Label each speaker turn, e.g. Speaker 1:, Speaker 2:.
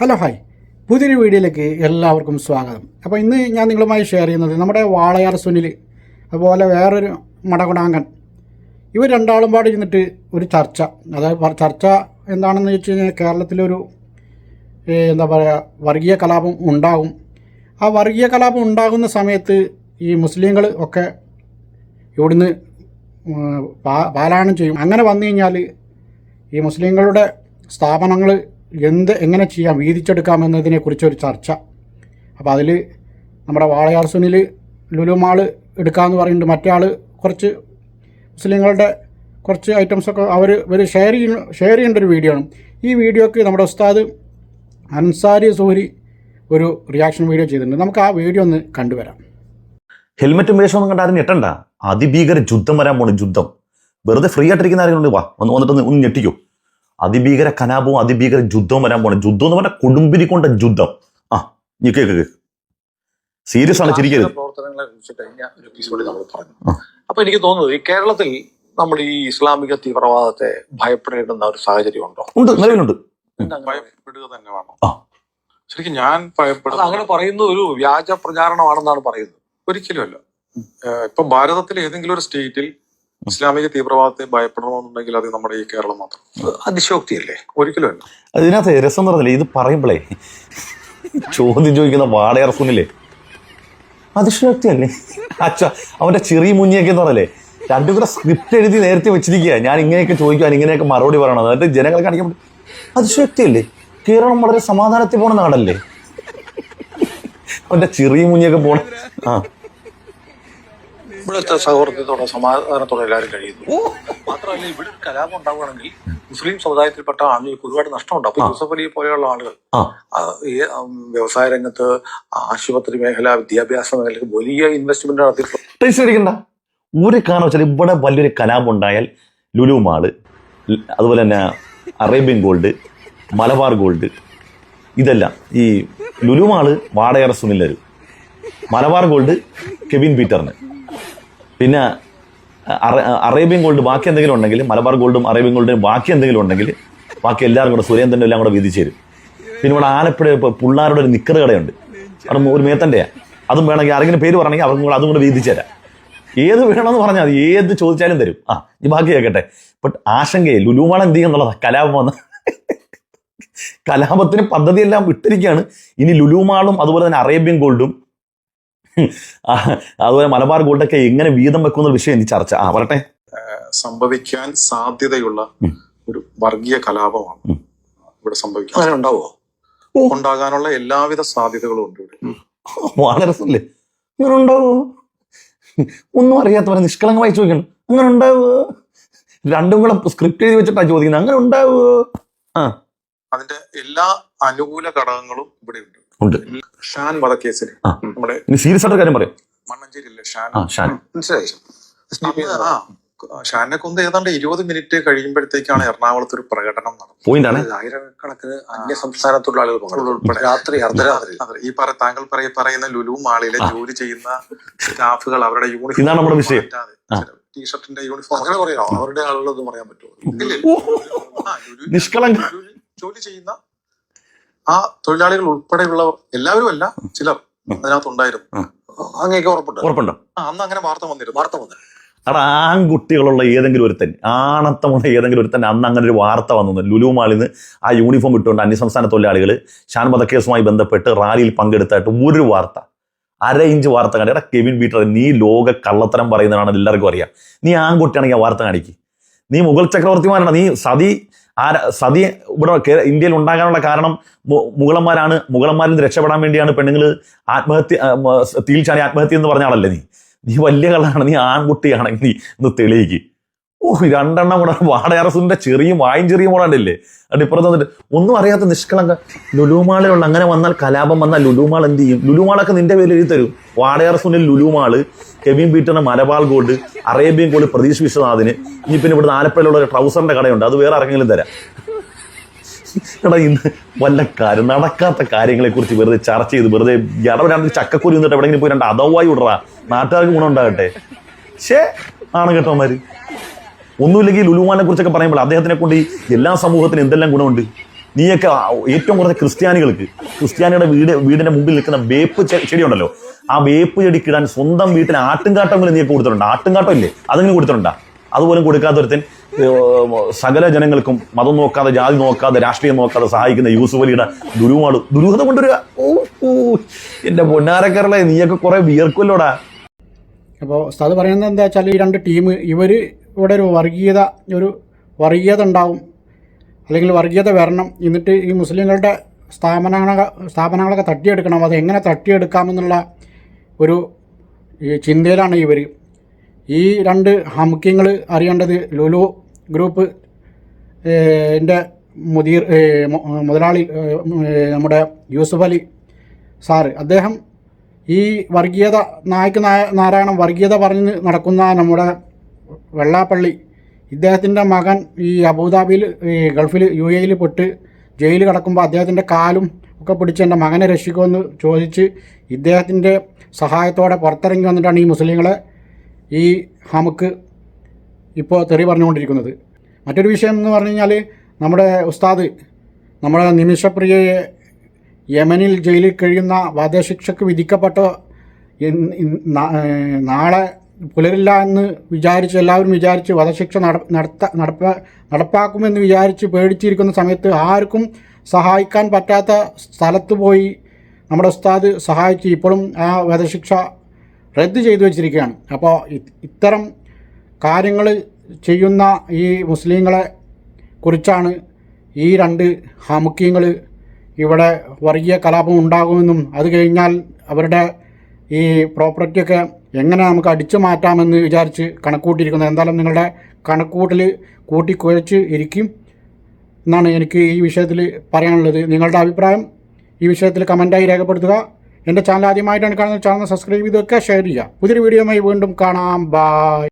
Speaker 1: Hello hi. പുതിയൊരു വീഡിയോയിലേക്ക് എല്ലാവർക്കും സ്വാഗതം. അപ്പോൾ ഇന്ന് ഞാൻ നിങ്ങളുമായി ഷെയർ ചെയ്യുന്നത് നമ്മുടെ വാളയാർ സുനിൽ അതുപോലെ വേറൊരു മടകുടാങ്കൻ. ഇവർ രണ്ടാളും പാടി ഇരുന്നിട്ട് ഒരു ചർച്ച. അതായത് ചർച്ച എന്താണെന്ന് വെച്ച് കഴിഞ്ഞാൽ കേരളത്തിലൊരു എന്താ പറയുക വർഗീയ കലാപം ഉണ്ടാകും. ആ വർഗീയ കലാപം ഉണ്ടാകുന്ന സമയത്ത് ഈ മുസ്ലിങ്ങൾ ഒക്കെ ഇവിടുന്ന് ഉം, പാ- പാലായനം ചെയ്യും. അങ്ങനെ വന്നു കഴിഞ്ഞാൽ ഈ മുസ്ലിങ്ങളുടെ സ്ഥാപനങ്ങൾ എന്ത് എങ്ങനെ ചെയ്യാം വീതിച്ചെടുക്കാം എന്നതിനെക്കുറിച്ചൊരു ചർച്ച. അപ്പോൾ അതിൽ നമ്മുടെ വാളയാർ സുനിൽ ലുലുമാൾ എടുക്കാമെന്ന് പറയുന്നുണ്ട്. മറ്റേ ആൾ കുറച്ച് മുസ്ലിങ്ങളുടെ കുറച്ച് ഐറ്റംസൊക്കെ അവർ ഇവർ ഷെയർ ചെയ്യുന്ന ഷെയർ ചെയ്യേണ്ട ഒരു വീഡിയോ ആണ്. ഈ വീഡിയോക്ക് നമ്മുടെ ഉസ്താദ് അൻസാരി സൂരി ഒരു റിയാക്ഷൻ വീഡിയോ ചെയ്തിട്ടുണ്ട്. നമുക്ക് ആ വീഡിയോ ഒന്ന് കണ്ടുവരാം.
Speaker 2: ഹെൽമെറ്റും വേഷമൊന്നും കണ്ട് ആരും ഞെട്ടണ്ട. അതിഭീകര യുദ്ധം വരാൻ പോണ യുദ്ധം. വെറുതെ ഫ്രീ ആയിട്ടിരിക്കുന്ന ആരെങ്കിലും വാ ഒന്ന് വന്നിട്ട് ഒന്ന് ഞെട്ടിക്കോ. അതിഭീകര കലാപവും അതിഭീകര യുദ്ധവും വരാൻ പോണ. യുദ്ധം എന്ന് പറഞ്ഞാൽ കൊടുമ്പിരി കൊണ്ട യുദ്ധം. ആ നീ കേക്ക് സീരിയസ് ആണ് ചിരിക്കരുത്.
Speaker 3: പ്രവർത്തനങ്ങളെ കുറിച്ചിട്ട് ഞാൻ ഒരു എപ്പിസോഡിൽ നമ്മൾ പറഞ്ഞു. അപ്പൊ എനിക്ക് തോന്നുന്നത് ഈ കേരളത്തിൽ നമ്മൾ ഈ ഇസ്ലാമിക തീവ്രവാദത്തെ ഭയപ്പെടേണ്ടുന്ന ഒരു സാഹചര്യം ഉണ്ടോ?
Speaker 2: ഉണ്ട് നിലവിലുണ്ട്.
Speaker 4: ഭയപ്പെടുക തന്നെ വേണം. ശരിക്കും ഞാൻ ഭയപ്പെടുന്നത്
Speaker 3: അങ്ങനെ പറയുന്നത് ഒരു വ്യാജ പ്രചാരണമാണെന്നാണ് പറയുന്നത്.
Speaker 4: ഒരിക്കലുമല്ല അല്ല. ഇപ്പൊ ഭാരതത്തിലെ ഏതെങ്കിലും ഒരു സ്റ്റേറ്റിൽ ഇസ്ലാമിക തീവ്രവാദത്തെ ഭയപ്പെടണമെന്നുണ്ടെങ്കിൽ അത് നമ്മുടെ ഈ കേരളം മാത്രം.
Speaker 3: അതിശോക്തിയല്ലേ
Speaker 4: ഒരിക്കലുമല്ല
Speaker 2: അതിനകത്ത് രസം പറഞ്ഞില്ലേ ഇത് പറയുമ്പോഴേ ചോദ്യം ചോദിക്കുന്ന വാടയറഫുന്നില്ലേ അതിശയോക്തിയല്ലേ? അച്ഛ അവന്റെ ചെറിയ എന്ന് പറഞ്ഞല്ലേ രണ്ടും കൂടെ സ്ക്രിപ്റ്റ് എഴുതി നേരത്തെ വെച്ചിരിക്കുക ഞാൻ ഇങ്ങനെയൊക്കെ ചോദിക്കാൻ ഇങ്ങനെയൊക്കെ മറുപടി പറയണം. എന്നിട്ട് ജനങ്ങളെ കാണിക്കാൻ അതിശയോക്തിയല്ലേ? കേരളം വളരെ സമാധാനത്തിൽ പോണ നാടല്ലേ? അവന്റെ ചെറിയ മുന്നിയൊക്കെ പോണ ആ.
Speaker 3: ഇവിടുത്തെ സൗഹൃദത്തോടെ സമാധാനത്തോടെ എല്ലാവരും കഴിയുന്നു. മാത്രമല്ല ഇവിടെ ഒരു കലാപം ഉണ്ടാവുകയാണെങ്കിൽ മുസ്ലിം സമുദായത്തിൽപ്പെട്ട ആളുകൾക്ക് ഒരുപാട് നഷ്ടമുണ്ട് അപ്പൊ യൂസഫ് അലി പോലെയുള്ള ആളുകൾ ഈ വ്യവസായ രംഗത്ത് ആശുപത്രി മേഖല വിദ്യാഭ്യാസ മേഖലയ്ക്ക് വലിയ ഇൻവെസ്റ്റ്മെന്റ് നടത്തിയിട്ടുണ്ട്
Speaker 2: ഒരു കാരണം വെച്ചാൽ ഇവിടെ വലിയൊരു കലാപം ഉണ്ടായാൽ ലുലു മാൾ അതുപോലെ തന്നെ അറേബ്യൻ ഗോൾഡ് മലബാർ ഗോൾഡ് ഇതെല്ലാം ഈ ലുലു മാൾ വാടകര സുനിലര് മലബാർ ഗോൾഡ് കെവിൻ പീറ്ററിന്. പിന്നെ അറ- അറേബ്യൻ ഗോൾഡ് ബാക്കി എന്തെങ്കിലും ഉണ്ടെങ്കിൽ മലബാർ ഗോൾഡും അറേബ്യൻ ഗോൾഡും ബാക്കി എന്തെങ്കിലും ഉണ്ടെങ്കിൽ ബാക്കി എല്ലാവരും കൂടെ സുരേന്ദ്രനും എല്ലാം കൂടെ വീതിച്ചു തരും. പിന്നെ ഇവിടെ ആലപ്പുഴ പിള്ളേരുടെ ഒരു നിക്കറ് കടയുണ്ട്. അവിടെ ഒരു മേത്തന്റെയാണ് അതും വേണമെങ്കിൽ ആരെങ്കിലും പേര് പറയണമെങ്കിൽ അവർക്കും കൂടെ അതും കൂടെ വീതിച്ചു തരാം. ഏത് വേണമെന്ന് പറഞ്ഞാൽ മതി. ഏത് ചോദിച്ചാലും തരും. ആ ഈ ബാക്കി കേൾക്കട്ടെ. ബട്ട് ആശങ്കയെ ലുലുമാണ് എന്ത് ചെയ്യുന്നുള്ളതാ കലാപം വന്ന് കലാപത്തിന് പദ്ധതിയെല്ലാം വിട്ടിരിക്കുകയാണ് ഇനി ലുലുമാളും അതുപോലെ തന്നെ അറേബ്യൻ ഗോൾഡും അതുപോലെ മലബാർ ഗോൾഡൊക്കെ എങ്ങനെ വീതം വെക്കുന്ന വിഷയം എനിക്ക് ചർച്ച. ആ പറട്ടെ
Speaker 4: സംഭവിക്കാൻ സാധ്യതയുള്ള ഒരു വർഗീയ കലാപമാണ്. ഇവിടെ സംഭവിക്കാൻ
Speaker 3: അങ്ങനെ ഉണ്ടാവുമോ?
Speaker 4: ഉണ്ടാകാനുള്ള എല്ലാവിധ സാധ്യതകളും ഉണ്ട് ഇവിടെ.
Speaker 2: വളരെ രസമല്ലേ? ഇങ്ങനെ ഉണ്ടാവോ ഒന്നും അറിയാത്തവരെ നിഷ്കളങ്കമായി ചോദിക്കണം. അങ്ങനെ ഉണ്ടാവോ രണ്ടും കൂടെ സ്ക്രിപ്റ്റ് എഴുതി വെച്ചിട്ടാണ് ചോദിക്കുന്നത്. അങ്ങനെ ഉണ്ടാവോ ആ.
Speaker 4: അതിന്റെ എല്ലാ അനുകൂല ഘടകങ്ങളും ഇവിടെ ഉണ്ട്.
Speaker 2: ഉണ്ട്.
Speaker 4: ഷാൻ വധക്കേസിൽ
Speaker 2: ആ.
Speaker 4: നമ്മുടെ
Speaker 2: സീരിയസ് ആയിട്ട് കാര്യം പറയും.
Speaker 4: മണ്ണഞ്ചേരിയിലെ ഷാൻ.
Speaker 2: ആ ഷാൻ.
Speaker 3: മനസ്സിലായി.
Speaker 4: ഷാനെ കൊന്ന് ഏതാണ്ട് ഇരുപത് മിനിറ്റ് കഴിയുമ്പോഴത്തേക്കാണ് എറണാകുളത്ത് ഒരു പ്രകടനം നടന്നത്.
Speaker 3: ആയിരക്കണക്കിന് അന്യ സംസ്ഥാന തൊഴിലാളികൾ.
Speaker 4: ഉൾപ്പെടെ.
Speaker 3: രാത്രി അർദ്ധരാത്രി.
Speaker 4: ഈ പറ താങ്കൾ പറയ- പറയുന്ന ലുലു മാളിലെ ജോലി ചെയ്യുന്ന സ്റ്റാഫുകൾ അവരുടെ യൂണിഫോം ടീഷർട്ടിന്റെ യൂണിഫോം
Speaker 3: അങ്ങനെ പറയാം. അവരുടെ ആളുകളൊന്നും പറയാൻ പറ്റുമോ?
Speaker 2: നിഷ്കളങ്ക
Speaker 4: ജോലി ചെയ്യുന്ന ആ തൊഴിലാളികൾ ഉൾപ്പെടെയുള്ളവർ എല്ലാവരും അല്ല ചിലർ അതിനകത്ത് ഉണ്ടായിരുന്നു
Speaker 3: അങ്ങേക്ക് ഉറപ്പുണ്ട്.
Speaker 2: ഉറപ്പുണ്ടോ?
Speaker 4: അന്ന് അങ്ങനെ വാർത്ത വന്നിരുന്നു.
Speaker 3: വാർത്ത വന്നു
Speaker 2: അവിടെ ആൺകുട്ടികളുള്ള ഏതെങ്കിലും ഒരുത്തൻ ആണത്തമുള്ള ഏതെങ്കിലും ഒരുത്തൻ അന്ന് അങ്ങനെ ഒരു വാർത്ത വന്നു. ലുലു മാളിൽ നിന്ന് ആ യൂണിഫോം ഇട്ടുകൊണ്ട് അന്യസംസ്ഥാന തൊഴിലാളികൾ ഷാൻ വധക്കേസുമായി ബന്ധപ്പെട്ട് റാലിയിൽ പങ്കെടുത്തായിട്ട് ഒരു വാർത്ത അര ഇഞ്ച് വാർത്ത കണ്ടി. എടാ കെവിൻ പീറ്റർ നീ ലോക കള്ളത്തരം പറയുന്നതാണ് എല്ലാവർക്കും അറിയാം. നീ ആൺകുട്ടിയാണെങ്കിൽ ആ വാർത്ത കാണിക്കുക നീ മുഗൾ ചക്രവർത്തിമാരാണ്. നീ സതി ആര സതി ഇവിടെ ഇന്ത്യയിൽ ഉണ്ടാകാനുള്ള കാരണം മുഗളന്മാരാണ്. മുഗളന്മാരിൽ നിന്ന് രക്ഷപ്പെടാൻ വേണ്ടിയാണ് പെണ്ണുങ്ങൾ ആത്മഹത്യ തീൽച്ചാണി ആത്മഹത്യ എന്ന് പറഞ്ഞ ആളല്ലേ നീ? നീ വലിയ കള്ളാണ് നീ ആൺകുട്ടിയാണെങ്കിൽ നീ ഒന്ന് തെളിയിക്ക്. ഓ രണ്ടെണ്ണം കൂടെ. വാടയറസിന്റെ ചെറിയ വായും ചെറിയ കൂടാണ്ടില്ലേ അത് ഇപ്പുറത്ത് വന്നിട്ട് ഒന്നും അറിയാത്ത നിഷ്കളങ്ക. ലുലുമാളിലുള്ള അങ്ങനെ വന്നാൽ കലാപം വന്നാൽ ലുലുമാൾ എന്ത് ചെയ്യും? ലുലുമാളൊക്കെ നിന്റെ പേര് എഴുതി തരും. വാടയറസുനിൽ Lulu Mall Kevin പീറ്ററിന് Malabar Gold Arabian Gold Pratheesh വിശ്വനാഥിന് ഇനി പിന്നെ ഇവിടുന്ന് ആലപ്പുഴയിലുള്ള ഒരു ട്രൗസറിന്റെ കടയുണ്ട്. അത് വേറെ ആരെങ്കിലും തരാം. എടാ ഇന്ന് വല്ല കാര്യം നടക്കാത്ത കാര്യങ്ങളെ കുറിച്ച് വെറുതെ ചർച്ച ചെയ്ത് വെറുതെ ഇടവ് രണ്ട് ചക്കക്കുരി നിന്നിട്ട് എവിടെയെങ്കിലും പോയി രണ്ട് അതവായി വിടറാ. നാട്ടുകാർക്ക് ഗുണം ഉണ്ടാകട്ടെ. ഷേ ആണ് കേട്ടോമാര് ഒന്നുമില്ലെങ്കിൽ ലുലുമാനെ കുറിച്ചൊക്കെ പറയുമ്പോൾ അദ്ദേഹത്തിനെ കൊണ്ട് ഈ എല്ലാ സമൂഹത്തിനും എന്തെല്ലാം ഗുണമുണ്ട്? നീയൊക്കെ ഏറ്റവും കുറഞ്ഞ ക്രിസ്ത്യാനികൾക്ക് ക്രിസ്ത്യാനിയുടെ വീട് വീടിന്റെ മുമ്പിൽ നിൽക്കുന്ന വേപ്പ് ചെടിയുണ്ടല്ലോ. ആ വേപ്പ് ചെടിക്കിടാൻ സ്വന്തം വീട്ടിൽ ആട്ടുംകാട്ടമെങ്കിലും നീ കൊടുത്തിട്ടുണ്ട്? ആട്ടുംകാട്ടം ഇല്ലേ? അതെങ്കിലും കൊടുത്തിട്ടുണ്ടാ? അതുപോലും കൊടുക്കാത്തൊരുത്തൻ സകല ജനങ്ങൾക്കും മതം നോക്കാതെ ജാതി നോക്കാതെ രാഷ്ട്രീയം നോക്കാതെ സഹായിക്കുന്ന യൂസുഫ് അലിയുടെ ദുരുവാട്. ദുരൂഹത കൊണ്ടുവരിക ഓ എന്റെ പൊന്നാരക്കരളെ നീയൊക്കെ കുറെ വിയർക്കുമല്ലോടാ
Speaker 1: അപ്പോൾ ഉസ്താദ് പറയുന്നത് എന്താ വെച്ചാൽ ഈ രണ്ട് ടീം ഇവർ ഇവിടെ ഒരു വർഗീയത ഒരു വർഗീയത ഉണ്ടാവും. അല്ലെങ്കിൽ വർഗീയത വരണം. എന്നിട്ട് ഈ മുസ്ലിങ്ങളുടെ സ്ഥാപനങ്ങളെ സ്ഥാപനങ്ങളൊക്കെ തട്ടിയെടുക്കണം. അത് എങ്ങനെ തട്ടിയെടുക്കാമെന്നുള്ള ഒരു ചിന്തയിലാണ് ഇവർ ഈ രണ്ട് ഹംക്കിങ്ങൾ അറിയേണ്ടത് ലുലു ഗ്രൂപ്പ് എന്റെ മുദീർ മുതലാളി നമ്മുടെ യൂസുഫ് അലി സാറ്. അദ്ദേഹം ഈ വർഗീയത നായ്ക്ക് നായ- നാരായണം വർഗീയത പറഞ്ഞ് നടക്കുന്ന നമ്മുടെ വെള്ളാപ്പള്ളി. ഇദ്ദേഹത്തിന്റെ മകൻ ഈ അബുദാബിയിൽ ഈ ഗൾഫിൽ യു എയിൽ പെട്ട് ജയിലിൽ കിടക്കുമ്പോൾ അദ്ദേഹത്തിന്റെ കാലും ഒക്കെ പിടിച്ച് എന്റെ മകനെ രക്ഷിക്കുമെന്ന് ചോദിച്ച് ഇദ്ദേഹത്തിന്റെ സഹായത്തോടെ പുറത്തിറങ്ങി വന്നിട്ടാണ് ഈ മുസ്ലിങ്ങളെ ഈ ഹമുക്ക് ഇപ്പോൾ തെറി പറഞ്ഞുകൊണ്ടിരിക്കുന്നത്. മറ്റൊരു വിഷയം എന്ന് പറഞ്ഞു കഴിഞ്ഞാൽ നമ്മുടെ ഉസ്താദ് നമ്മുടെ നിമിഷപ്രിയയെ യമനിൽ ജയിലിൽ കഴിയുന്ന വധശിക്ഷയ്ക്ക് വിധിക്കപ്പെട്ട നാളെ പുലരില്ല എന്ന് വിചാരിച്ച് എല്ലാവരും വിചാരിച്ച് വധശിക്ഷ നട നടത്ത നടപ്പ നടപ്പാക്കുമെന്ന് വിചാരിച്ച് പേടിച്ചിരിക്കുന്ന സമയത്ത് ആർക്കും സഹായിക്കാൻ പറ്റാത്ത സ്ഥലത്ത് പോയി നമ്മുടെ ഉസ്താദ് സഹായിച്ച് ഇപ്പോഴും ആ വധശിക്ഷ റദ്ദ് ചെയ്തു വെച്ചിരിക്കുകയാണ്. അപ്പോൾ ഇത്തരം കാര്യങ്ങൾ ചെയ്യുന്ന ഈ മുസ്ലിങ്ങളെ കുറിച്ചാണ് ഈ രണ്ട് ഹമുക്കിങ്ങൾ ഇവിടെ വർഗീയ കലാപം ഉണ്ടാകുമെന്നും അത് കഴിഞ്ഞാൽ അവരുടെ ഈ പ്രോപ്പർട്ടിയൊക്കെ എങ്ങനെ നമുക്ക് അടിച്ചു മാറ്റാമെന്ന് വിചാരിച്ച് കണക്കൂട്ടിയിരിക്കുന്നത്. എന്തായാലും നിങ്ങളുടെ കണക്കൂട്ടിൽ കൂട്ടിക്കുഴച്ച് ഇരിക്കും എന്നാണ് എനിക്ക് ഈ വിഷയത്തിൽ പറയാനുള്ളത്. നിങ്ങളുടെ അഭിപ്രായം ഈ വിഷയത്തിൽ കമന്റായി രേഖപ്പെടുത്തുക. എന്റെ ചാനൽ ആദ്യമായിട്ടാണ് കാണുന്നത് ചാനൽ സബ്സ്ക്രൈബ് ചെയ്തൊക്കെ ഷെയർ ചെയ്യുക. പുതിയൊരു വീഡിയോയുമായി വീണ്ടും കാണാം. ബൈ.